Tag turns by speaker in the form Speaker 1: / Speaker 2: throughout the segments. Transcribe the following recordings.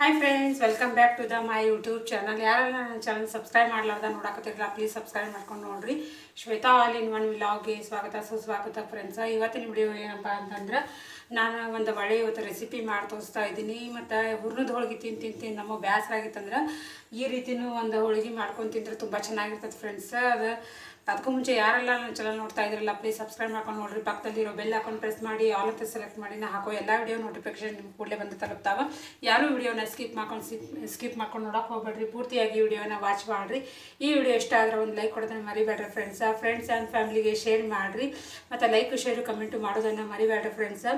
Speaker 1: Hi friends welcome back to the my YouTube channel ಯಾರೆಲ್ಲ ನನ್ನ channel subscribe ಮಾಡ್ಲಾರ್ದ ನೋಡಕತ್ತಿರಲ್ಲ ಪ್ಲೀಸ್ ಸಬ್ಸ್ಕ್ರೈಬ್ ಮಾಡ್ಕೊಂಡು ನೋಡ್ರಿ. ಶ್ವೇತಾ ಆಲ್ ಇನ್ ಒನ್ ವಿಲಾಗ್ಗೆ ಸ್ವಾಗತ, ಸುಸ್ವಾಗತ ಫ್ರೆಂಡ್ಸ ಇವತ್ತಿನ ವಿಡಿಯೋ ಏನಪ್ಪ ಅಂತಂದ್ರೆ, ನಾನು ಒಂದು ಒಳ್ಳೆ ಇವತ್ತು ರೆಸಿಪಿ ಮಾಡಿ ತೋರಿಸ್ತಾ ಇದ್ದೀನಿ. ಮತ್ತು ಹುರ್ನದ ಹೋಳಿಗೆ ತಿಂದು ತಿಂದು ನಮ್ಮ ಬೇಸರ ಆಗಿತ್ತಂದ್ರೆ ಈ ರೀತಿಯೂ ಒಂದು ಹೋಳಿಗೆ ಮಾಡ್ಕೊಂಡು ತಿಂದ್ರೆ ತುಂಬ ಚೆನ್ನಾಗಿರ್ತದೆ ಫ್ರೆಂಡ್ಸ್ ಅದು ಅದಕ್ಕೂ ಮುಂಚೆ ಯಾರೆಲ್ಲ ನನ್ನ ಚಾನಲ್ ನೋಡ್ತಾ ಇದ್ರಲ್ಲ ಪ್ಲೀಸ್ ಸಬ್ಸ್ಕ್ರೈಬ್ ಮಾಡ್ಕೊಂಡು ನೋಡ್ರಿ. ಪಕ್ಕದಲ್ಲಿರೋ ಬೆಲ್ ಹಾಕೊಂಡು ಪ್ರೆಸ್ ಮಾಡಿ ಆಲ್ ಅಂತ ಸೆಲೆಕ್ಟ್ ಮಾಡಿ, ನಾ ಹಾಕೋ ಎಲ್ಲ ವಿಡಿಯೋ ನೋಟಿಫಿಕೇಶನ್ ನಿಮ್ಗೆ ಕೂಡಲೇ ಬಂದು ತಲುಪ್ತಾವ. ಯಾರು ವಿಡಿಯೋನ ಸ್ಕಿಪ್ ಮಾಡ್ಕೊಂಡು ಸ್ಕಿಪ್ ಮಾಡ್ಕೊಂಡು ನೋಡೋಕೆ ಹೋಗ್ಬೇಡ್ರಿ. ಪೂರ್ತಿಯಾಗಿ ವಿಡಿಯೋನ ವಾಚ್ ಮಾಡಿರಿ. ಈ ವಿಡಿಯೋ ಇಷ್ಟ ಆದರೆ ಒಂದು ಲೈಕ್ ಕೊಡೋದನ್ನು ಮರಿಬೇಡ್ರಿ ಫ್ರೆಂಡ್ಸ್ ಫ್ರೆಂಡ್ಸ್ ಆ್ಯಂಡ್ ಫ್ಯಾಮಿಲಿಗೆ ಶೇರ್ ಮಾಡಿರಿ. ಮತ್ತು ಲೈಕ್ ಶೇರು ಕಮೆಂಟು ಮಾಡೋದನ್ನು ಮರಿಬೇಡ್ರಿ ಫ್ರೆಂಡ್ಸ್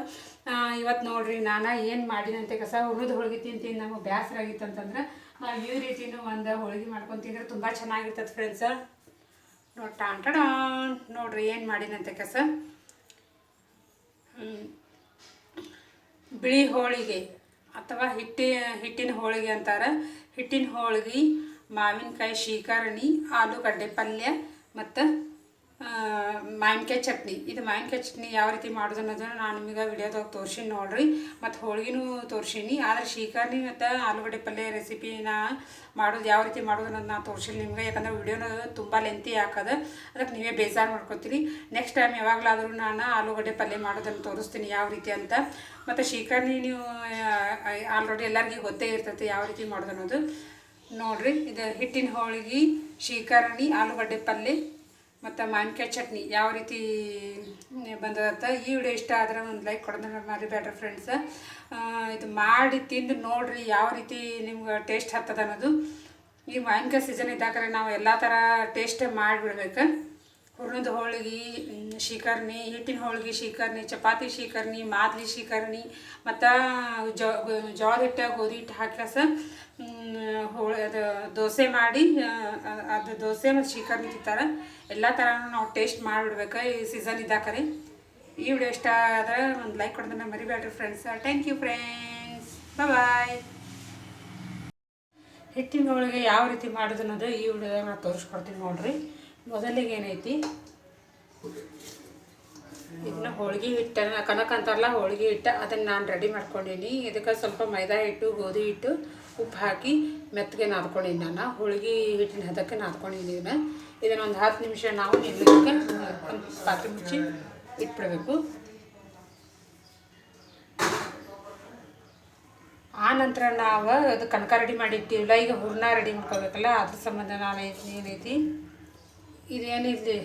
Speaker 1: ಇವತ್ತು ನೋಡ್ರಿ ನಾನು ಏನು ಮಾಡಿನಂತೆ ಕಸ ಹುರಿದು ಹೋಳಿಗೆ ತಿಂತೀನಿ. ನಮಗೆ ಬೇಸರ ಅಂತಂದ್ರೆ ಈ ರೀತಿನೂ ಒಂದು ಹೋಳಿಗೆ ಮಾಡ್ಕೊಂಡು ತಿಂದರೆ ತುಂಬ ಚೆನ್ನಾಗಿರ್ತದೆ ಫ್ರೆಂಡ್ಸ್ ನೋಡಿ ಟಾನ್ ನೋಡ್ರಿ ಏನು ಮಾಡಿನಂತೆ ಕಸ. ಬಿಳಿ ಹೋಳಿಗೆ ಅಥವಾ ಹಿಟ್ಟಿ, ಹಿಟ್ಟಿನ ಹೋಳಿಗೆ ಅಂತಾರೆ. ಹಿಟ್ಟಿನ ಹೋಳಿಗೆ, ಮಾವಿನಕಾಯಿ, ಶೀಕರಣಿ, ಆಲೂಗಡ್ಡೆ ಪಲ್ಯ ಮತ್ತು ಮಾವಿನಕಾಯಿ ಚಟ್ನಿ. ಇದು ಮಾವಿನಕಾಯಿ ಚಟ್ನಿ ಯಾವ ರೀತಿ ಮಾಡೋದು ಅನ್ನೋದನ್ನು ನಾನು ನಿಮಗೆ ವಿಡಿಯೋದಾಗ ತೋರ್ಸಿನಿ ನೋಡ್ರಿ. ಮತ್ತು ಹೋಳಿಗೆನೂ ತೋರ್ಸೀನಿ. ಆದರೆ ಶೀಕರ್ಣಿ ಮತ್ತು ಆಲೂಗಡ್ಡೆ ಪಲ್ಯ ರೆಸಿಪಿನ ಮಾಡೋದು ಯಾವ ರೀತಿ ಮಾಡೋದು ಅನ್ನೋದು ನಾನು ತೋರ್ಸಿಲ್ಲ ನಿಮಗೆ. ಯಾಕಂದ್ರೆ ವಿಡಿಯೋನ ತುಂಬ ಲೆಂತಿ ಹಾಕೋದು ಅದಕ್ಕೆ ನೀವೇ ಬೇಜಾರು ಮಾಡ್ಕೊತೀರಿ. ನೆಕ್ಸ್ಟ್ ಟೈಮ್ ಯಾವಾಗಲಾದರೂ ನಾನು ಆಲೂಗಡ್ಡೆ ಪಲ್ಯ ಮಾಡೋದನ್ನು ತೋರಿಸ್ತೀನಿ ಯಾವ ರೀತಿ ಅಂತ. ಮತ್ತು ಶೀಕರ್ಣಿ ನೀವು ಆಲ್ರೆಡಿ ಎಲ್ಲರಿಗೂ ಗೊತ್ತೇ ಇರ್ತೈತಿ ಯಾವ ರೀತಿ ಮಾಡೋದು ಅನ್ನೋದು. ನೋಡ್ರಿ, ಇದು ಹಿಟ್ಟಿನ ಹೋಳಿಗೆ ಶ್ರೀಕರ್ಣಿ ಆಲೂಗಡ್ಡೆ ಪಲ್ಯ ಮತ್ತು ಮಾವಿನಕಾಯಿ ಚಟ್ನಿ ಯಾವ ರೀತಿ ಬಂದದಂತ ಈ ವಿಡಿಯೋ ಇಷ್ಟ ಆದರೆ ಒಂದು ಲೈಕ್ ಕೊಡೋದನ್ನ ಮರಿಬೇಡ್ರಿ ಫ್ರೆಂಡ್ಸ್ ಇದು ಮಾಡಿ ತಿಂದು ನೋಡಿರಿ ಯಾವ ರೀತಿ ನಿಮ್ಗೆ ಟೇಸ್ಟ್ ಹತ್ತದ ಅನ್ನೋದು. ಈ ಮಾವಿನಕಾಯಿ ಸೀಸನ್ ಇದ್ದಾಕರೆ ನಾವು ಎಲ್ಲ ಥರ ಟೇಸ್ಟ್ ಮಾಡಿಬಿಡ್ಬೇಕು. ಹುರ್ನದ ಹೋಳಿಗೆ ಶೀಕರ್ಣಿ, ಹಿಟ್ಟಿನ ಹೋಳಿಗೆ ಶೀಕರ್ಣಿ, ಚಪಾತಿ ಶೀಕರ್ಣಿ, ಮಾದಲಿ ಶೀಕರ್ಣಿ, ಮತ್ತು ಜೋಳ ಹಿಟ್ಟು, ಗೋಧಿ ಹಿಟ್ಟು ಹಾಕ್ಯಾಸ ಹೋಳಿ, ಅದು ದೋಸೆ ಮಾಡಿ ಅದು ದೋಸೆ ಮತ್ತು ಶೀಕರ್ಣಿ ತಿಂತಾರೆ. ಎಲ್ಲ ಥರನೂ ನಾವು ಟೇಸ್ಟ್ ಮಾಡಿಬಿಡ್ಬೇಕು ಈ ಸೀಸನ್ ಇದ್ದಾಕರಿ ಈ ವಿಡಿಯೋ ಇಷ್ಟ ಆದರೆ ಒಂದು ಲೈಕ್ ಕೊಡೋದನ್ನ ಮರಿಬೇಡ್ರಿ friends thank you friends bye ಹಿಟ್ಟಿನ ಹೋಳಿಗೆ ಯಾವ ರೀತಿ ಮಾಡೋದು ಅನ್ನೋದು ಈ ವಿಡಿಯೋದಾಗ ನಾನು ತೋರಿಸ್ಕೊಡ್ತೀನಿ ನೋಡ್ರಿ. ಮೊದಲಿಗೆ ಏನೈತಿ ಇದನ್ನ ಹೋಳಿಗೆ ಹಿಟ್ಟ ಕನಕ ಅಂತಾರಲ್ಲ, ಹೋಳಿಗೆ ಹಿಟ್ಟು, ಅದನ್ನು ನಾನು ರೆಡಿ ಮಾಡ್ಕೊಂಡೀನಿ. ಇದಕ್ಕೆ ಸ್ವಲ್ಪ ಮೈದಾ ಹಿಟ್ಟು, ಗೋಧಿ ಹಿಟ್ಟು, ಉಪ್ಪು ಹಾಕಿ ಮೆತ್ತಗೆ ನಾದ್ಕೊಂಡೀನಿ ನಾನು. ಹೋಳಿಗೆ ಹಿಟ್ಟಿನ ಹದಕ್ಕೆ ನಾದ್ಕೊಂಡಿದ್ದೀನಿ ಇದನ್ನ ಇದನ್ನು ಒಂದು ಹತ್ತು ನಿಮಿಷ ನಾವು ನಿಲ್ಲಕ್ಕೆ ಪಾತ್ರೆ ಮುಚ್ಚಿ ಇಟ್ಬಿಡಬೇಕು. ಆ ನಂತರ ನಾವು ಅದು ಕನಕ ರೆಡಿ ಮಾಡಿರ್ತೀವಲ್ಲ, ಈಗ ಹೂರ್ಣ ರೆಡಿ ಮಾಡ್ಕೋಬೇಕಲ್ಲ, ಅದ್ರ ಸಂಬಂಧ ನಾನು ಐತಿ? ಇದೇನಿದೆ?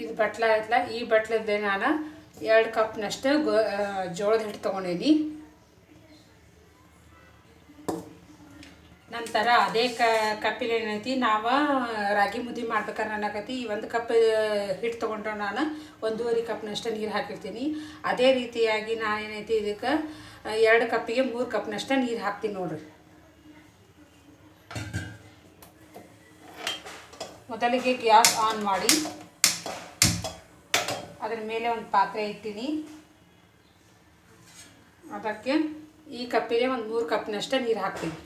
Speaker 1: ಇದು ಬಟ್ಲ ಐತಲ್ಲ ಈ ಬಟ್ಲದ್ದೇ ನಾನು ಎರಡು ಕಪ್ನಷ್ಟು ಗೋ ಜೋಳದ ಹಿಟ್ಟು ತೊಗೊಂಡೀನಿ. ನಂತರ ಅದೇ ಕ ಕಪ್ಪಿಗೆ ಏನೈತಿ, ನಾವು ರಾಗಿ ಮುದ್ದೆ ಮಾಡ್ಬೇಕಾದ್ರೆ ಅನ್ನಕತಿ ಈ ಒಂದು ಕಪ್ ಹಿಟ್ಟು ತೊಗೊಂಡ್ರೆ ನಾನು ಒಂದೂವರೆ ಕಪ್ನಷ್ಟು ನೀರು ಹಾಕಿರ್ತೀನಿ. ಅದೇ ರೀತಿಯಾಗಿ ನಾನು ಏನೈತಿ ಇದಕ್ಕೆ ಎರಡು ಕಪ್ಪಿಗೆ ಮೂರು ಕಪ್ನಷ್ಟು ನೀರು ಹಾಕ್ತೀನಿ ನೋಡ್ರಿ. ಮೊದಲಿಗೆ ಗ್ಯಾಸ್ ಆನ್ ಮಾಡಿ ಅದರ ಮೇಲೆ ಒಂದು ಪಾತ್ರೆ ಇಟ್ಟಿನಿ. ಅದಕ್ಕೆ ಈ ಕಪ್ಪಿಗೆ ಒಂದು ಮೂರು ಕಪ್ನಷ್ಟೇ ನೀರು ಹಾಕ್ತೀನಿ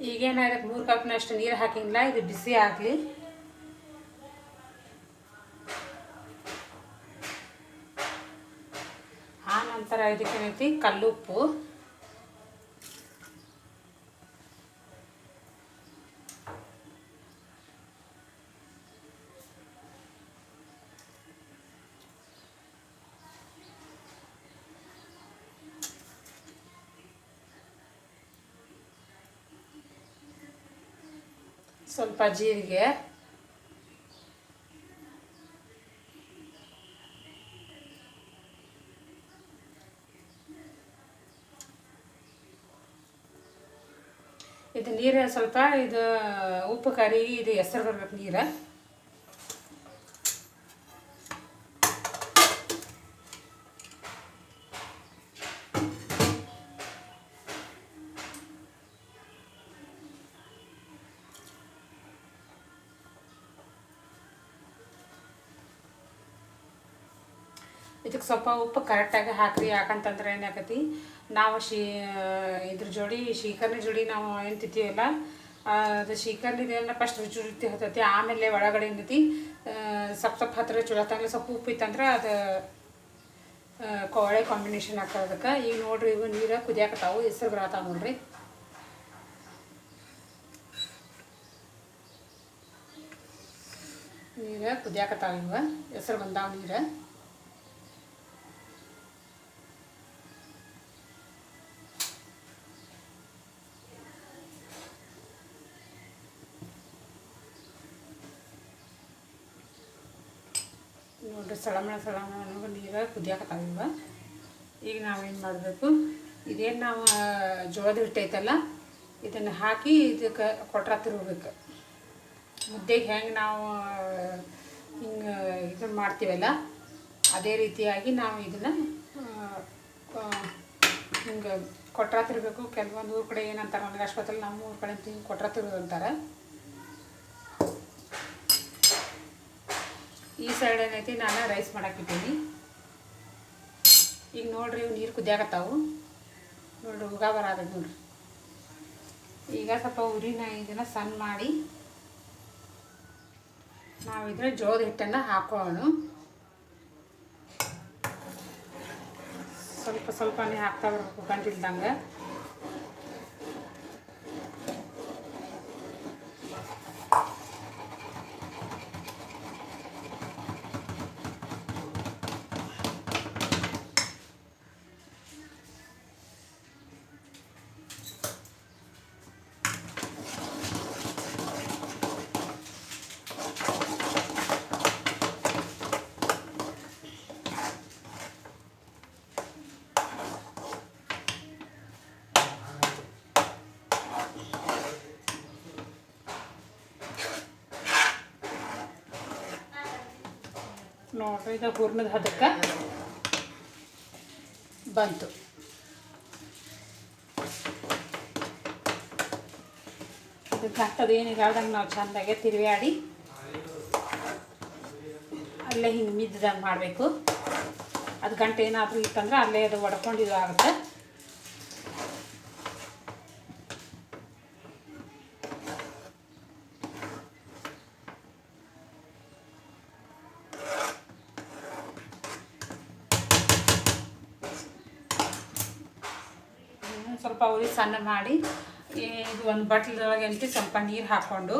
Speaker 1: ಈಗೇನು ಅದಕ್ಕೆ ಮೂರು ಕಪ್ನಷ್ಟು ನೀರು ಹಾಕಿಲ್ಲ ಇದು ಬಿಸಿ ಆಗಲಿ. ಆ ನಂತರ ಇದಕ್ಕೇನೈತಿ ಕಲ್ಲುಪ್ಪು. ಸ್ವಲ್ಪ ಜೀರಿಗೆ. ಇದು ನೀರು ಸ್ವಲ್ಪ ಇದು ಉಪ್ಪು ಕರಿ ಇದು ಹೆಸರು ಬರ್ಬೇಕು ನೀರು. ಸ್ವಲ್ಪ ಉಪ್ಪು ಕರೆಕ್ಟಾಗಿ ಹಾಕ್ರಿ, ಯಾಕಂತಂದ್ರೆ ಏನಾಗತಿ, ನಾವು ಶೀ, ಇದ್ರ ಜೋಡಿ, ಶೀಕರ್ಣಿ ಜೋಡಿ ನಾವು ಏನು ತಿಂತೀವಲ್ಲ ಅದು ಶೀಕರ್ಣಿದೆಲ್ಲ ಫಸ್ಟ್ ರುಚಿ ರುಚಿ ಹತ್ತೈತಿ, ಆಮೇಲೆ ಒಳಗಡೆ ಏನೈತಿ ಸಪ್ ಸಪ್ ಹತ್ತಿರ ಚಲೋ ತಂಗ್ಲಿ ಸ್ವಲ್ಪ ಉಪ್ಪು ಇತ್ತಂದ್ರೆ ಅದು ಕೋಳೆ ಕಾಂಬಿನೇಷನ್ ಅದಕ್ಕೆ. ಈಗ ನೋಡ್ರಿ, ಇವು ನೀರು ಕುದಿಯಾಕತ್ತಾವು, ಹೆಸರು ಬರತ್ತಾವ ನೋಡ್ರಿ. ನೀರು ಕುದಿಯಾಕತ್ತಾವ ಇವ, ಹೆಸರು ಬಂದಾವ ನೀರು. ಸಳಮಳ ಸಳಮಳ ಅನ್ನೋ ನೀರು ಕುದಿಯಾಕತ್ತಾವ ಈಗ ನಾವೇನು ಮಾಡಬೇಕು? ಇದೇನು ನಾವು ಜೋಳದ ಹಿಟ್ಟೈತಲ್ಲ ಇದನ್ನು ಹಾಕಿ ಇದಕ್ಕೆ ಕೊಟ್ರ ತಿರುಗಬೇಕು. ಮುದ್ದೆಗೆ ಹೆಂಗೆ ನಾವು ಹಿಂಗೆ ಇದನ್ನು ಮಾಡ್ತೀವಲ್ಲ, ಅದೇ ರೀತಿಯಾಗಿ ನಾವು ಇದನ್ನು ಹಿಂಗೆ ಕೊಟ್ರ ತಿರ್ಬೇಕು ಕೆಲವೊಂದು ಊರ ಕಡೆ ಏನಂತಾರೆ ನನಗೆ ಅಷ್ಟೊತ್ತಲ್ಲಿ ನಮ್ಮ ಊರ ಕಡೆ ಹಿಂಗೆ ಕೊಟ್ರ ತಿರುಗೋದು ಅಂತಾರೆ. ಈ ಸೈಡ್ ಏನೈತಿ ನಾನು ರೈಸ್ ಮಾಡಾಕಿಟ್ಟೀನಿ ಈಗ ನೋಡ್ರಿ ಇವು ನೀರು ಕುದಿಯಾಕತ್ತಾವು. ನೋಡ್ರಿ ಉಗ ಬರಾದ ನೋಡ್ರಿ. ಈಗ ಸ್ವಲ್ಪ ಉರಿನ ಇದನ್ನು ಸಣ್ಣ ಮಾಡಿ ನಾವು ಇದ್ರೆ ಜೋಳದ ಹಿಟ್ಟನ್ನು ಹಾಕೋಣ ಸ್ವಲ್ಪ ಸ್ವಲ್ಪನೇ ಹಾಕ್ತಾ ಬರ್ಬೇಕು ಗಂಟಿಲ್ದಂಗೆ. ನೋಡ್ರಿ ಇದು ಹೂರ್ಣದ ಹದಕ್ಕೆ ಬಂತು. ಇದು ಗಂಟದು ಏನಿಲ್ಲ ಆದಂಗೆ ನಾವು ಚಂದಾಗೆ ತಿರುವಾಡಿ ಅಲ್ಲೇ ಹಿಂಗೆ ಮಿದ್ದಂಗೆ ಮಾಡಬೇಕು. ಅದು ಗಂಟೆ ಏನಾದರೂ ಇತ್ತಂದ್ರೆ ಅಲ್ಲೇ ಅದು ಒಡ್ಕೊಂಡು ಇದು ಆಗುತ್ತೆ ಹ್ಮ್, ಸ್ವಲ್ಪ ಮಾಡಿ ಇದು ಒಂದು ಬಟ್ಲದೊಳಗೆ ಅಂತ ಸ್ವಲ್ಪ ನೀರು ಹಾಕ್ಕೊಂಡು.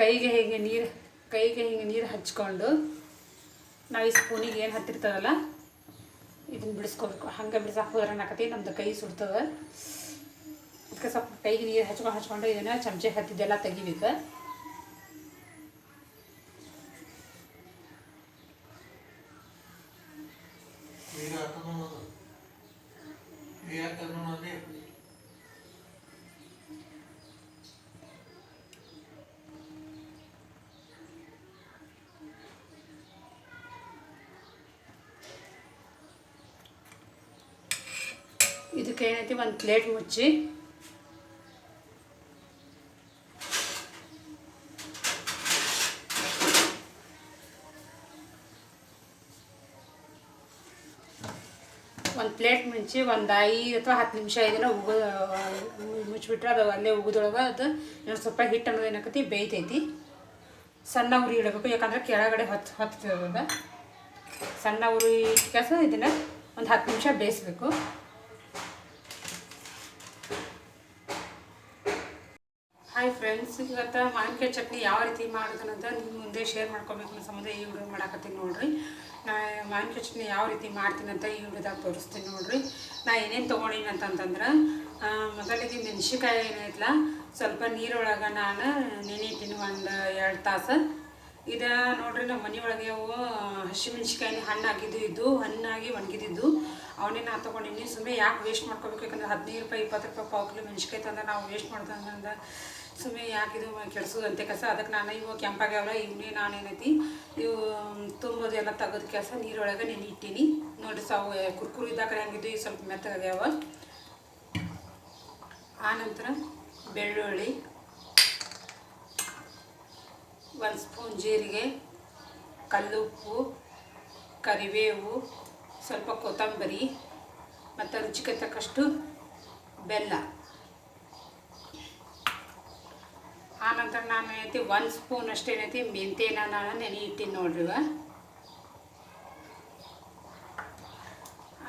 Speaker 1: ಕೈಗೆ ಹೇಗೆ ನೀರು, ಕೈಗೆ ಹೀಗೆ ನೀರು ಹಚ್ಕೊಂಡು, ನಾವು ಈ ಸ್ಪೂನಿಗೆ ಏನು ಹತ್ತಿರ್ತದಲ್ಲ ಇದನ್ನು ಬಿಡಿಸ್ಕೋಬೇಕು. ಹಂಗೆ ಬಿಡಿಸಕ್ಕೆ ಹೋದ್ರೆ ನಮ್ದು ಕೈ ಸುಡ್ತದೆ. ಅದಕ್ಕೆ ಸ್ವಲ್ಪ ಕೈಗೆ ನೀರು ಹಚ್ಕೊಂಡು ಹಚ್ಕೊಂಡು ಇದನ್ನು ಚಮಚೆ ಹತ್ತಿದ್ದೆಲ್ಲ ತೆಗಿಬೇಕು. ಇದಕ್ಕೆ ಒಂದು ಪ್ಲೇಟ್ ಮುಚ್ಚಿ ಒಂದು ಪ್ಲೇಟ್ ಮುಚ್ಚಿ ಒಂದು ಐದು ಅಥವಾ ಹತ್ತು ನಿಮಿಷ ಇದನ್ನು ಉಗು ಮುಚ್ಚಿಬಿಟ್ರೆ ಅದು ಅಲ್ಲೇ ಉಗಿದೊಳಗೆ ಅದು ಇನ್ನೊಂದು ಸ್ವಲ್ಪ ಹಿಟ್ಟು ಅನ್ನೋದು ಏನಾಕತಿ ಬೇಯ್ತೈತಿ ಸಣ್ಣ ಉರಿ ಇಡಬೇಕು ಯಾಕಂದ್ರೆ ಕೆಳಗಡೆ ಹೊತ್ತು ಹೊತ್ತದ ಸಣ್ಣ ಉರಿ ಕೆಲಸ ಇದನ್ನು ಒಂದು ಹತ್ತು ನಿಮಿಷ ಬೇಯಿಸ್ಬೇಕು ಹಾಯ್ ಫ್ರೆಂಡ್ಸ್ ಇವತ್ತು ಮಾವಿನಕಾಯಿ ಚಟ್ನಿ ಯಾವ ರೀತಿ ಮಾಡೋದನ್ನಂತ ನಿಮ್ಮ ಮುಂದೆ ಶೇರ್ ಮಾಡ್ಕೊಬೇಕು ಅನ್ನೋ ಸಂಬಂಧ ಈ ವಿಡಿಯೋ ಮಾಡಾಕತ್ತೀನಿ ನೋಡ್ರಿ. ನಾ ಮಾವಿನಕಾಯಿ ಚಟ್ನಿ ಯಾವ ರೀತಿ ಮಾಡ್ತೀನಿ ಅಂತ ಈ ವಿಡಿಯೋದಾಗ ತೋರಿಸ್ತೀನಿ ನೋಡ್ರಿ. ನಾ ಏನೇನು ತೊಗೊಂಡೀನಿ ಅಂತಂತಂದ್ರೆ ಮೊದಲಿಗೆ ಮೆಣಸಿನ್ಕಾಯಿ ಏನೈತಲ್ಲ ಸ್ವಲ್ಪ ನೀರೊಳಗೆ ನಾನು ನೆನೆ ಇಟ್ಟಿನಿ ಒಂದು ಎರಡು ತಾಸು. ಇದು ನೋಡ್ರಿ ನಮ್ಮ ಮನೆಯೊಳಗೆ ಅವು ಹಸಿಮೆಣ್ಸಿಕಾಯಿ ಹಣ್ಣು ಆಗಿದ್ದು ಇದ್ದು, ಹಣ್ಣಾಗಿ ಒಣಗಿದ್ದು ಅವನೇ ನಾ ತೊಗೊಂಡಿನಿ. ಸುಮ್ಮನೆ ಯಾಕೆ ವೇಸ್ಟ್ ಮಾಡ್ಕೋಬೇಕು? ಯಾಕಂದ್ರೆ ಹದಿನೈದು ರೂಪಾಯಿ, ಇಪ್ಪತ್ತು ರೂಪಾಯಿ, ಪಾವು ಕಿಲೋ ಮೆಣಸಿಕಾಯಿ ತಂದ್ರೆ ನಾವು ವೇಸ್ಟ್ ಮಾಡ್ದಂಗೆ ಸುಮ್ಮನೆ ಯಾಕಿದು ಕೆಡ್ಸೋದಂತೆ ಕಸ ಅದಕ್ಕೆ ನಾನು ಇವು ಕೆಂಪಾಗ್ಯಾವಲ್ಲ ಇವನೇ ನಾನೇನೈತಿ, ಇವು ತುಂಬೋದು ಎಲ್ಲ ತೆಗೆದು ಕೆಲಸ, ನೀರೊಳಗೆ ನೀನು ಇಟ್ಟೀನಿ. ನೋಡಿರಿ ಸಾವು ಕುರ್ಕುರು ಇದ್ದಾಗ ಹೆಂಗಿದ್ದು, ಈಗ ಸ್ವಲ್ಪ ಮೆತ್ತಗಾಗ್ಯಾವ. ಆನಂತರ ಬೆಳ್ಳುಳ್ಳಿ, ಒಂದು ಸ್ಪೂನ್ ಜೀರಿಗೆ ಕಲ್ಲುಪ್ಪು ಕರಿಬೇವು, ಸ್ವಲ್ಪ ಕೊತ್ತಂಬರಿ, ಮತ್ತು ರುಚಿಗೆ ತಕ್ಕಷ್ಟು ಬೆಲ್ಲ. ಆನಂತರ ನಾನು ಏನೈತಿ, ಒಂದು ಸ್ಪೂನ್ ಅಷ್ಟು ಏನೈತಿ ಮೆಂತ್ಯನ ನಾನು ನೆನೆ ಇಟ್ಟಿನಿ ನೋಡ್ರಿ.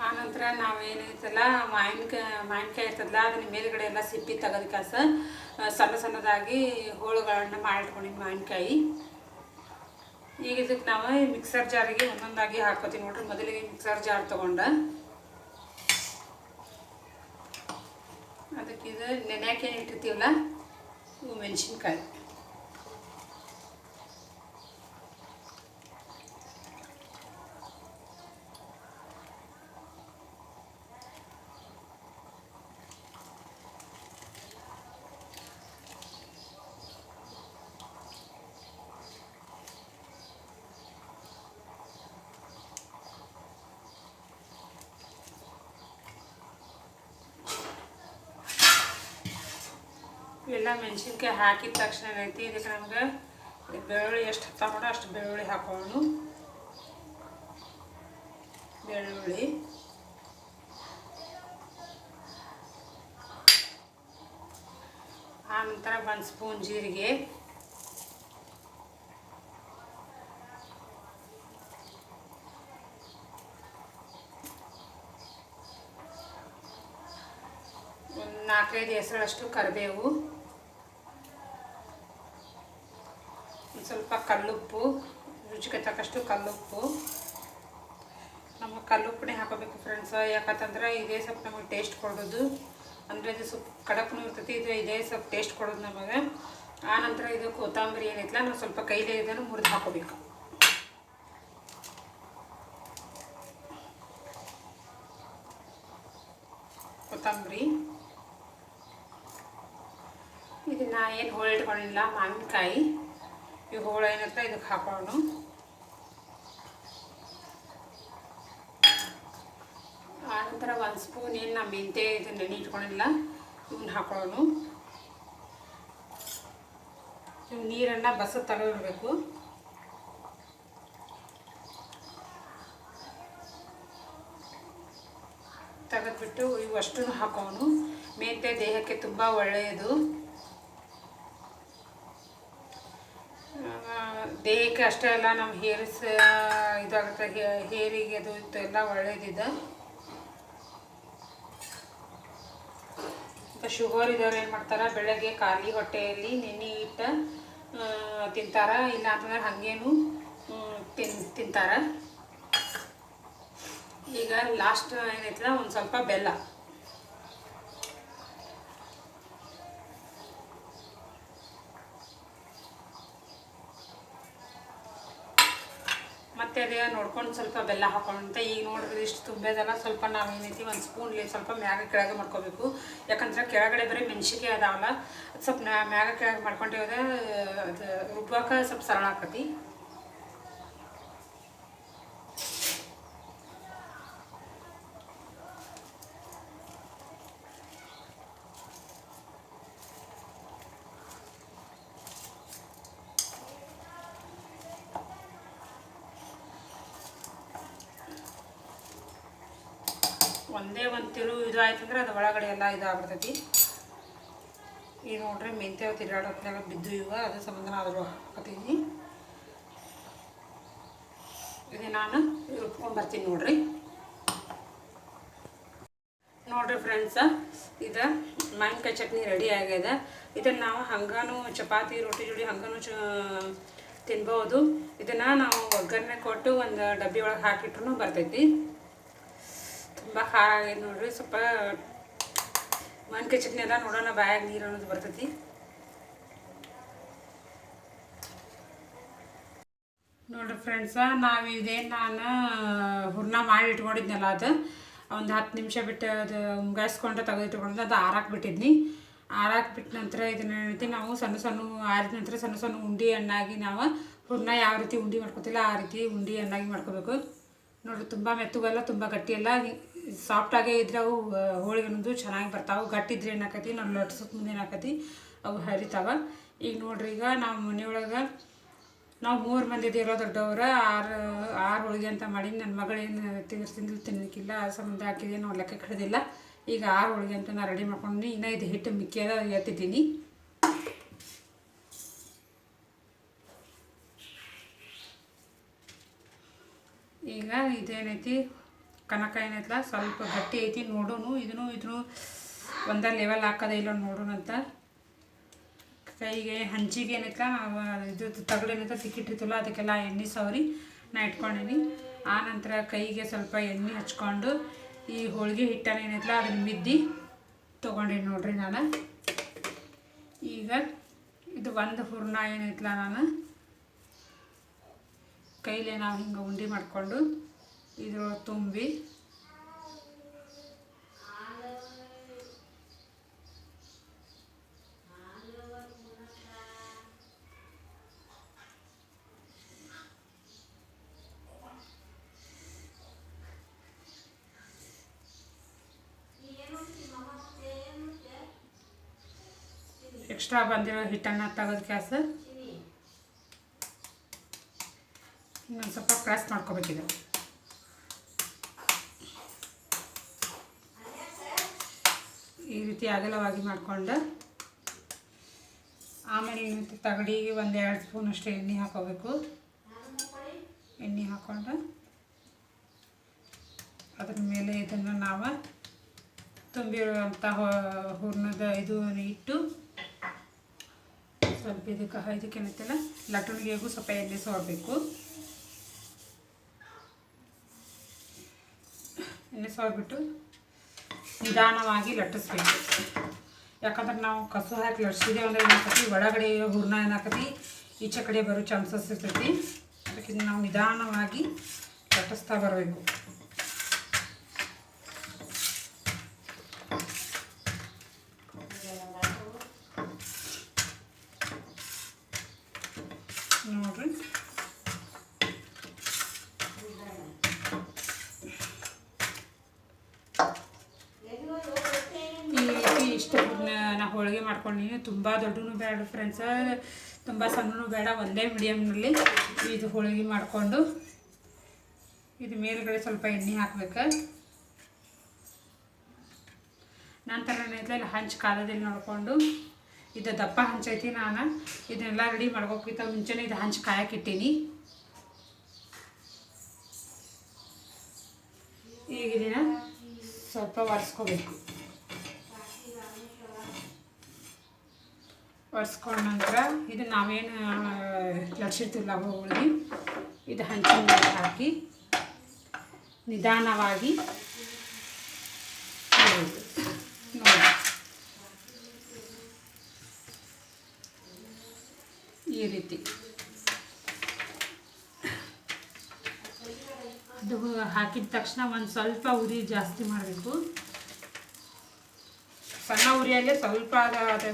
Speaker 1: ಆನಂತರ ನಾವು ಏನೈತಲ್ಲ ಮಾವಿನಕಾಯಿ ಮಾವಿನಕಾಯಿ ಇರ್ತದಲ್ಲ, ಅದನ್ನ ಮೇಲ್ಗಡೆ ಎಲ್ಲ ಸಿಪ್ಪಿ ತೆಗೆದ ಕಾಸ ಸಣ್ಣ ಸಣ್ಣದಾಗಿ ಹೋಳುಗಳನ್ನ ಮಾಡಿಟ್ಕೊಂಡಿನಿ ಮಾವಿನಕಾಯಿ ಈಗ ಇದಕ್ಕೆ ನಾವು ಮಿಕ್ಸರ್ ಜಾರಿಗೆ ಒಂದೊಂದಾಗಿ ಹಾಕೋತೀವಿ ನೋಡ್ರಿ, ಮೊದಲಿಗೆ ಮಿಕ್ಸರ್ ಜಾರ್ ತೊಗೊಂಡ ಅದಕ್ಕೆ ಇದು ನೆನೆಯಾಕೆ ಏನು ಇಟ್ಟಿರ್ತೀವಲ್ಲ ಇವು ಮೆಣಸಿನ್ಕಾಯಿ ಇವೆಲ್ಲ ಮೆಣಸಿನ್ಕಾಯಿ ಹಾಕಿದ ತಕ್ಷಣ ಏನೈತಿ ಇದಕ್ಕೆ ನಮ್ಗೆ ಬೆಳ್ಳುಳ್ಳಿ ಎಷ್ಟು ಹತ್ತ ಮಾಡೋ ಅಷ್ಟು ಬೆಳ್ಳುಳ್ಳಿ ಹಾಕೋಣ. ಬೆಳ್ಳುಳ್ಳಿ. ಆನಂತರ ಒಂದು ಸ್ಪೂನ್ ಜೀರಿಗೆ. ನಾಲ್ಕೈದು ಹೆಸರಷ್ಟು ಕರಿಬೇವು ಒಂದು ಸ್ವಲ್ಪ ಕಲ್ಲುಪ್ಪು, ರುಚಿಗೆ ತಕ್ಕಷ್ಟು ಕಲ್ಲುಪ್ಪು. ನಮಗೆ ಕಲ್ಲುಪ್ಪನೇ ಹಾಕೋಬೇಕು ಫ್ರೆಂಡ್ಸ್ ಯಾಕಂತಂದ್ರೆ ಇದೇ ಸ್ವಲ್ಪ ನಮಗೆ ಟೇಸ್ಟ್ ಕೊಡೋದು. ಅಂದರೆ ಇದು ಸ್ವಲ್ಪ ಕಡಕ್ನೂ ಇರ್ತೈತಿ, ಇದು ಇದೇ ಸ್ವಲ್ಪ ಟೇಸ್ಟ್ ಕೊಡೋದು ನಮಗೆ. ಆನಂತರ ಇದು ಕೊತ್ತಂಬರಿ ಏನೈತಲ್ಲ ನಾವು ಸ್ವಲ್ಪ ಕೈಲೇ ಇದನ್ನು ಮುರಿದು ಹಾಕೋಬೇಕು. ಕೊತ್ತಂಬರಿ. ಇದನ್ನು ಏನು ಹೋಳಿಟ್ಕೊಂಡಿಲ್ಲ ಮಾವಿನಕಾಯಿ. ಹೋಳು ಏನಿರುತ್ತೆ ಇದಕ್ಕೆ ಹಾಕೋಣ ಆನಂತರ ಒಂದು ಸ್ಪೂನ್ ಏನು ನಾ ಮೆಂತೆ ಇದು ನೆನೆ ಇಟ್ಕೊಂಡಿಲ್ಲ ಇವನ್ನ ಹಾಕೊಳ್ಳೋಣ. ಇವು ನೀರನ್ನು ಬಸ ತೆಗೆದಿಡಬೇಕು ತೆಗೆದ್ಬಿಟ್ಟು ಇವು ಅಷ್ಟೂ ಹಾಕೋನು ಮೆಂತೆ ದೇಹಕ್ಕೆ ತುಂಬ ಒಳ್ಳೆಯದು ಆ, ದೇಹಕ್ಕೆ ಅಷ್ಟೇ ಅಲ್ಲ ನಮ್ಮ ಹೇರ್ಸ್ ಇದಾಗುತ್ತೆ. ಹೇರಿಗೆ ಅದು ಎಲ್ಲ ಒಳ್ಳೇದಿದೆ. ಮತ್ತು ಶುಗರ್ ಇದ್ದವ್ರು ಏನು ಮಾಡ್ತಾರೆ, ಬೆಳಗ್ಗೆ ಖಾಲಿ ಹೊಟ್ಟೆಯಲ್ಲಿ ನೆನೆ ಇಟ್ಟು ತಿಂತಾರ. ಇಲ್ಲ ಅಂತಂದ್ರೆ ಹಾಗೇನು ತಿನ್, ತಿಂತಾರ. ಈಗ ಲಾಸ್ಟ್ ಏನೈತಲ್ಲ ಒಂದು ಸ್ವಲ್ಪ ಬೆಲ್ಲ. ಮತ್ತೆ ನೋಡ್ಕೊಂಡು ಸ್ವಲ್ಪ ಬೆಲ್ಲ ಹಾಕೊಂಡಂತೆ ಈಗ ನೋಡಿದ್ರೆ ಇಷ್ಟು ತುಂಬೆದಲ್ಲ ಸ್ವಲ್ಪ ನಾವು ಏನೈತಿ ಒಂದು ಸ್ಪೂನ್ಲಿ ಸ್ವಲ್ಪ ಮ್ಯಾಗ ಕೆಳಗೆ ಮಾಡ್ಕೋಬೇಕು. ಯಾಕಂದ್ರೆ ಕೆಳಗಡೆ ಬರೀ ಮೆಣಸಿಗೆ ಅದಾವಲ್ಲ, ಅದು ಸ್ವಲ್ಪ ಮ್ಯಾಗ ಕೆಳಗೆ ಮಾಡ್ಕೊಂಡಿರೋದೆ ಅದು ರುಬ್ಬಾಕ ಸ್ವಲ್ಪ ಸರಳ ಆಕತಿ. ಒಂದೇ ಒಂದು ತಿರು ಇದು ಆಯ್ತಂದ್ರೆ ಅದು ಒಳಗಡೆ ಎಲ್ಲ ಇದಾಗ್ಬಿಡ್ತೈತಿ. ಈಗ ನೋಡ್ರಿ ಮೆಂತ್ಯ ತಿರ್ಗಾಡೋತ್ನಾಗ ಬಿದ್ದು ಇವ, ಅದ್ರ ಸಂಬಂಧ ನಾನು ಅದ್ರ ಹಾಕತ್ತೀನಿ ಇದು ನಾನು ರುಬ್ಕೊಂಡು ಬರ್ತೀನಿ ನೋಡ್ರಿ. ನೋಡ್ರಿ ಫ್ರೆಂಡ್ಸ ಇದು ಮಾವಿನಕಾಯಿ ಚಟ್ನಿ ರೆಡಿ ಆಗ್ಯದ. ಇದನ್ನು ನಾವು ಹಂಗಾನು ಚಪಾತಿ, ರೊಟ್ಟಿ ಜೋಡಿ ಹಂಗಾನು ಚ ತಿನ್ಬೋದು. ಇದನ್ನು ನಾವು ಒಗ್ಗರಣೆ ಕೊಟ್ಟು ಒಂದು ಡಬ್ಬಿ ಒಳಗೆ ಹಾಕಿಟ್ರು ಬರ್ತೈತಿ. ತುಂಬ ಖಾರ ಆಗೈತೆ ನೋಡ್ರಿ, ಸ್ವಲ್ಪ ಮಾವಿನಕಾಯಿ ಚಟ್ನಿ ಎಲ್ಲ ನೋಡೋಣ ಬಾಯಾಗ ನೀರು ಅನ್ನೋದು ಬರ್ತೈತಿ. ನೋಡ್ರಿ ಫ್ರೆಂಡ್ಸ ನಾವು ಇದೇನು ನಾನು ಹುರ್ನ ಮಾಡಿ ಇಟ್ಕೊಂಡಿದ್ನಲ್ಲ ಅದು. ಒಂದು ಹತ್ತು ನಿಮಿಷ ಬಿಟ್ಟು ಅದು ಮುಗಾಯಿಸ್ಕೊಂಡು ತೆಗೆದಿಟ್ಕೊಂಡು ಅದು ಆರಾಕ್ ಬಿಟ್ಟಿದ್ನಿ. ಆರಾಕ್ ಬಿಟ್ಟ ನಂತರ ಇದನ್ನ ಏನೈತಿ ನಾವು ಸಣ್ಣ ಸಣ್ಣ ಆರಿದ ನಂತರ ಸಣ್ಣ ಸಣ್ಣ ಉಂಡೆ ಹಣ್ಣಾಗಿ ನಾವು ಹುರ್ನ ಯಾವ ರೀತಿ ಉಂಡೆ ಮಾಡ್ಕೋತಿಲ್ಲ, ಆ ರೀತಿ ಉಂಡೆ ಹಣ್ಣಾಗಿ ಮಾಡ್ಕೋಬೇಕು. ನೋಡ್ರಿ, ತುಂಬ ಮೆತ್ತಗಲ್ಲ, ತುಂಬ ಗಟ್ಟಿ ಅಲ್ಲ ಸಾಫ್ಟಾಗೇ ಇದ್ರೆ ಅವು ಹೋಳಿಗೆ ಅನ್ನೋದು ಚೆನ್ನಾಗಿ ಬರ್ತಾವೆ. ಗಟ್ಟಿದ್ರೆ ಏನಾಕತಿ? ನಾವು ಲಟ್ಸೋಕೆ ಮುಂದೆ ಏನಾಕತಿ? ಅವು ಹರಿತಾವ. ಈಗ ನೋಡ್ರಿ, ಈಗ ನಾವು ಮನೆಯೊಳಗೆ, ನಾವು ಮೂರು ಮಂದಿ ಇದ್ದೀರೋ ದೊಡ್ಡವ್ರು, ಆರು ಆರು ಹೋಳಿಗೆ ಅಂತ ಮಾಡಿ ನನ್ನ ಮಗಳೇನು ತಿಂದು ತಿಂದು ತಿನ್ನಲಿಕ್ಕಿಲ್ಲ ಆ ಸಂಬಂಧ ಹಾಕಿದೆ, ನಾವು ಲೆಕ್ಕ ಹಿಡಿದಿಲ್ಲ ಈಗ ಆರು ಹೋಳಿಗೆ ಅಂತ ನಾನು ರೆಡಿ ಮಾಡ್ಕೊಂಡು ಇನ್ನೂ ಇದು ಹಿಟ್ಟು ಮಿಕ್ಕಿ ಅದ ಎತ್ತಿದ್ದೀನಿ. ಈಗ ಇದೇನೈತಿ? ಕನಕ ಏನೈತಲ್ಲ ಸ್ವಲ್ಪ ಗಟ್ಟಿ ಐತಿ, ನೋಡೋನು, ಇದನ್ನು ಇದನ್ನು ಒಂದೇ ಲೆವೆಲ್ ಹಾಕೋದೇ ಇಲ್ಲ ನೋಡೋಣ ಅಂತ. ಕೈಗೆ, ಹಂಚಿಗೆ ಏನೈತಲ್ಲ ಇದು ತಗಡೇನೈತೆ ಸಿಕ್ಕಿಟ್ಟಿರ್ತಲ್ಲ ಅದಕ್ಕೆಲ್ಲ ಎಣ್ಣೆ ಸವರಿ ನಾ ಇಟ್ಕೊಂಡೀನಿ. ಆ ನಂತರ ಕೈಗೆ ಸ್ವಲ್ಪ ಎಣ್ಣೆ ಹಚ್ಕೊಂಡು ಈ ಹೋಳಿಗೆ ಹಿಟ್ಟನ ಏನೈತಲ್ಲ ಅದನ್ನ ಮಿದ್ದಿ ತೊಗೊಂಡೀನಿ ನೋಡ್ರಿ ನಾನು. ಈಗ ಇದು ಒಂದು ಹೂರ್ಣ ಏನೈತಲ್ಲ ನಾನು. ಕೈಲೇ ನಾವು ಹಿಂಗೆ ಉಂಡೆ ಮಾಡಿಕೊಂಡು ಇದ್ರೊಳಗೆ ತುಂಬಿ. ಎಕ್ಸ್ಟ್ರಾ ಬಂದಿರೋ ಹಿಟ್ಟನ್ನು ತೆಗೆದು ಕ್ಯಾಸ ಇನ್ನೊಂದು ಸ್ವಲ್ಪ ಪ್ರೆಸ್ ಮಾಡ್ಕೋಬೇಕಿದೆ ಈ ರೀತಿ ಅಗಲವಾಗಿ ಮಾಡಿಕೊಂಡು ಆಮೇಲೆ ತಗಡಿಗೆ ಒಂದು ಎರಡು ಸ್ಪೂನ್ ಅಷ್ಟು ಎಣ್ಣೆ ಹಾಕೋಬೇಕು. ಎಣ್ಣೆ ಹಾಕ್ಕೊಂಡು ಅದ್ರ ಮೇಲೆ ಇದನ್ನು ನಾವು ತುಂಬಿರುವಂಥ ಹೂರ್ಣದ ಇದು ಇಟ್ಟು ಸ್ವಲ್ಪ ಇದಕ್ಕೆ ಇದಕ್ಕೆ ಏನೈತಲ್ಲ, ಲಟ್ಟಣಿಗೆಗೂ ಸ್ವಲ್ಪ ಎಣ್ಣೆ ಸೋಡಬೇಕು. ಎಣ್ಣೆ ಸೋರ್ಬಿಟ್ಟು ನಿಧಾನವಾಗಿ ಲಟ್ಟಿಸ್ಬೇಕು. ಯಾಕಂದ್ರೆ ನಾವು ಕಸು ಹಾಕಿ ಲಟ್ಸಿದೇವೆ ಅಂದ್ರೆ ಏನಾಕತಿ ಒಳಗಡೆ ಹೂರ್ಣ ಏನಾಕತಿ ಈಚೆ ಕಡೆ ಬರೋ ಚಾನ್ಸಸ್ ಇರ್ತೈತಿ. ಅದಕ್ಕೆ ನಾವು ನಿಧಾನವಾಗಿ ಲಟ್ಟಿಸ್ತಾ ಬರಬೇಕು ನೋಡ್ರಿ ಈ ರೀತಿ ಇಷ್ಟು ನಾ ಹೋಳಿಗೆ ಮಾಡ್ಕೊಂಡಿನಿ. ತುಂಬ ದೊಡ್ಡನು ಬೇಡ ಫ್ರೆಂಡ್ಸ ತುಂಬ ಸಣ್ಣನು ಬೇಡ, ಒಂದೇ ಮೀಡಿಯಮ್ನಲ್ಲಿ ಇದು ಹೋಳಿಗೆ ಮಾಡಿಕೊಂಡು ಇದು ಮೇಲುಗಡೆ ಸ್ವಲ್ಪ ಎಣ್ಣೆ ಹಾಕ್ಬೇಕು. ನಂತರ ಇಲ್ಲಿ ಹಂಚು ಕಾಲದಲ್ಲಿ ನೋಡಿಕೊಂಡು ಇದು ದಪ್ಪ ಹಂಚೈತಿ ನಾನು. ಇದನ್ನೆಲ್ಲ ರೆಡಿ ಮಾಡ್ಕೋಕ್ಕಿಂತ ಮುಂಚೆನೇ ಇದು ಹಂಚು ಕಾಯಕ್ಕಿಟ್ಟೀನಿ ಈಗ ಇದನ್ನ ಸ್ವಲ್ಪ ಒರೆಸ್ಕೋಬೇಕು. ಒರೆಸ್ಕೊಂಡ ನಂತರ ಇದು ನಾವೇನು ಲಟ್ಸಿರ್ತೀವಲ್ಲ ಹೋಗಿ ಇದು ಹಂಚಿನ ಮೇಲೆ ಹಾಕಿ ನಿಧಾನವಾಗಿ ನೋಡಿ. ಈ ರೀತಿ. ಅದು ಹಾಕಿದ ತಕ್ಷಣ ಒಂದು ಸ್ವಲ್ಪ ಉರಿ ಜಾಸ್ತಿ ಮಾಡಬೇಕು. ಸಣ್ಣ ಉರಿಯಲ್ಲೇ ಸ್ವಲ್ಪ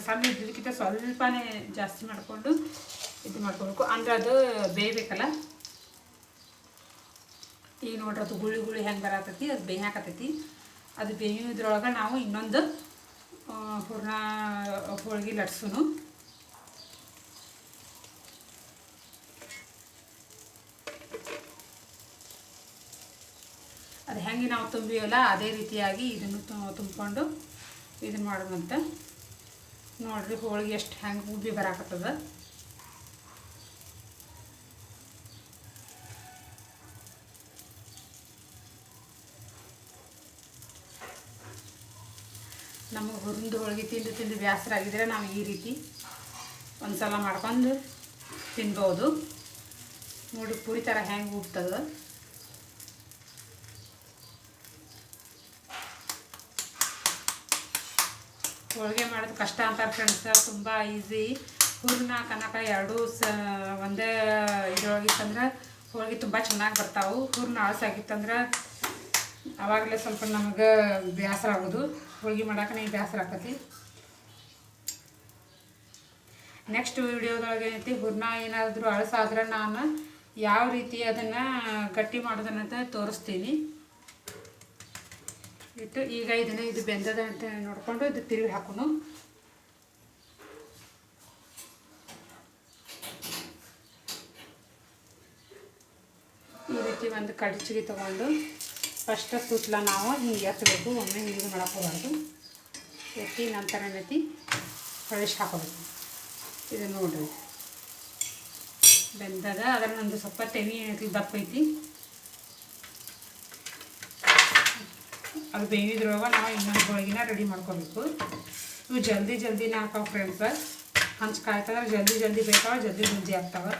Speaker 1: ಸಣ್ಣ ಇದ್ದಕ್ಕಿಂತ ಸ್ವಲ್ಪನೇ ಜಾಸ್ತಿ ಮಾಡಿಕೊಂಡು ಇದು ಮಾಡ್ಕೋಬೇಕು. ಅಂದ್ರೆ ಅದು ಬೇಯಬೇಕಲ್ಲ? ಈಗ ನೋಡ್ರಿ, ಅದು ಗುಳಿ ಗುಳಿ ಹೆಂಗೆ ಬರತೈತಿ, ಅದು ಬೇಯಾಕತ್ತೈತಿ. ಅದು ಬೇಯೋದ್ರೊಳಗೆ ನಾವು ಇನ್ನೊಂದು ಹೂರ್ಣ, ಹೋಳ್ಗೆ ಲಟ್ಸುನು. ಅದು ಹೆಂಗೆ ನಾವು ತುಂಬಿವಲ್ಲ, ಅದೇ ರೀತಿಯಾಗಿ ಇದನ್ನು ತುಂಬಿಕೊಂಡು ಇದನ್ನು ಮಾಡೋದಂತ ನೋಡ್ರಿ ಹೋಳಿಗೆ ಎಷ್ಟು ಹೆಂಗೆ ಉಬ್ಬಿ ಬರಾಕತ್ತದ. ನಮಗೆ ಹುರಿದು ಹೋಳಿಗೆ ತಿಂದು ತಿಂದು ಬೇಸರ ಆಗಿದ್ರೆ ನಾವು ಈ ರೀತಿ ಒಂದು ಸಲ ಮಾಡ್ಕೊಂಡು ತಿನ್ಬೋದು. ನೋಡಿ ಪುರಿ ಥರ ಹೆಂಗೆ ಉಬ್ತದ. ಹೋಳಿಗೆ ಮಾಡೋದು ಕಷ್ಟ ಅಂತಾರೆ ಫ್ರೆಂಡ್ಸ್ ತುಂಬ ಈಸಿ ಹೂರ್ಣ ಕನಕ ಎರಡೂ ಸ, ಒಂದೇ ಇದ್ರೊಳಗಿತ್ತಂದ್ರೆ ಹೋಳಿಗೆ ತುಂಬ ಚೆನ್ನಾಗಿ ಬರ್ತಾವೆ. ಹೂರ್ಣ ಆಳಸಾಗಿತ್ತಂದ್ರೆ ಆವಾಗಲೇ ಸ್ವಲ್ಪ ನಮಗೆ ಬೇಸರ ಆಗೋದು. ಹೋಳಿಗೆ ಮಾಡಕ್ಕೆ ಬೇಸರ ಆಕತಿ. ನೆಕ್ಸ್ಟ್ ವಿಡಿಯೋದೊಳಗೆ ಏನೈತಿ? ಹೂರ್ಣ ಏನಾದರೂ ಅಳಸಾದ್ರೆ ನಾನು ಯಾವ ರೀತಿ ಅದನ್ನು ಗಟ್ಟಿ ಮಾಡೋದನ್ನಂತ ತೋರಿಸ್ತೀನಿ. ಇಟ್ಟು ಈಗ ಇದನ್ನ ಇದು ಬೆಂದದ ಅಂತ ನೋಡಿಕೊಂಡು ಇದು ತಿರುಗಿ ಹಾಕೋಣ ಈ ರೀತಿ ಒಂದು ಕಡಚಿಗೆ ತಗೊಂಡು ಫಸ್ಟ್ ಸುತ್ತಲ ನಾವು ಹಿಂಗೆ ಎತ್ತಬೇಕು, ಒಮ್ಮೆ ಹಿಂಗೆ ಮಾಡಕ್ಕೋಬಾರ್ದು ಎತ್ತಿ ನಂತರ ಏನೈತಿ ಫ್ರೆಶ್ ಹಾಕೋಬೇಕು. ಇದು ನೋಡ್ರಿ. ಬೆಂದದ ಅದರ ಒಂದು ಸ್ವಲ್ಪ ತೆನಿ ಏನೈತಿ ದಪ್ಪ ಐತಿ. ಅದು ಬೇಯಿದ್ರೊಳಗೆ ನಾವು ಇನ್ನೊಂದು ಹೋಳಿಗೆನ ರೆಡಿ ಮಾಡ್ಕೊಬೇಕು. ಇವು ಜಲ್ದಿ ಜಲ್ದಿನ ಹಾಕಾವ ಫ್ರೆಂಡ್ಸ. ಹಂಚ್ ಕಾಯ್ತಂದ್ರೆ ಜಲ್ದಿ ಜಲ್ದಿ ಬೇಕಾವ ಜಲ್ದಿ ಜಲ್ದಿ ಆಗ್ತಾವೆ.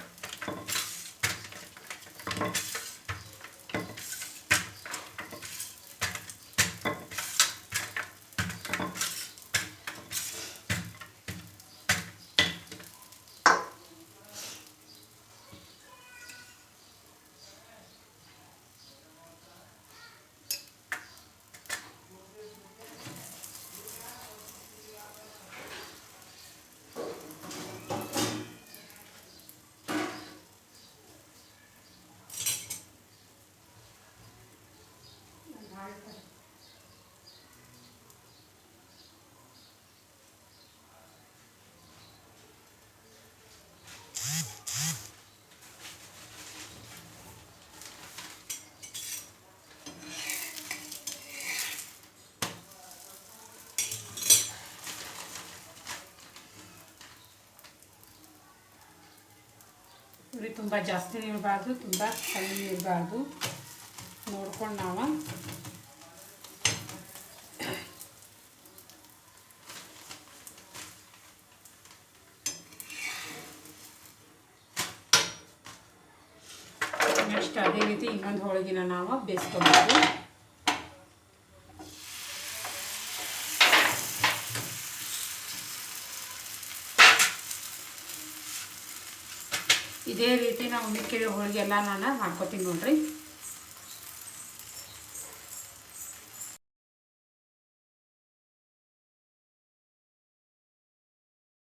Speaker 1: ಇದು ತುಂಬ ಜಾಸ್ತಿ ಇರಬಾರ್ದು, ತುಂಬ ಕಡಿಮೆ ಇರಬಾರ್ದು. ನೋಡ್ಕೊಂಡು ನಾವು. ನೆಕ್ಸ್ಟ್ ಅದೇ ರೀತಿ ಇನ್ನೊಂದು ಹೋಳಿಗೆನ ನಾವು ಬೇಯಿಸ್ಕೊಬೇಕು. ಇದೇ ರೀತಿ ನಾವು ಮಿಕ್ಕಿದ ಹೋಳಿಗೆ ಎಲ್ಲ ನಾನು ಮಾಡ್ಕೊತೀನಿ ನೋಡ್ರಿ.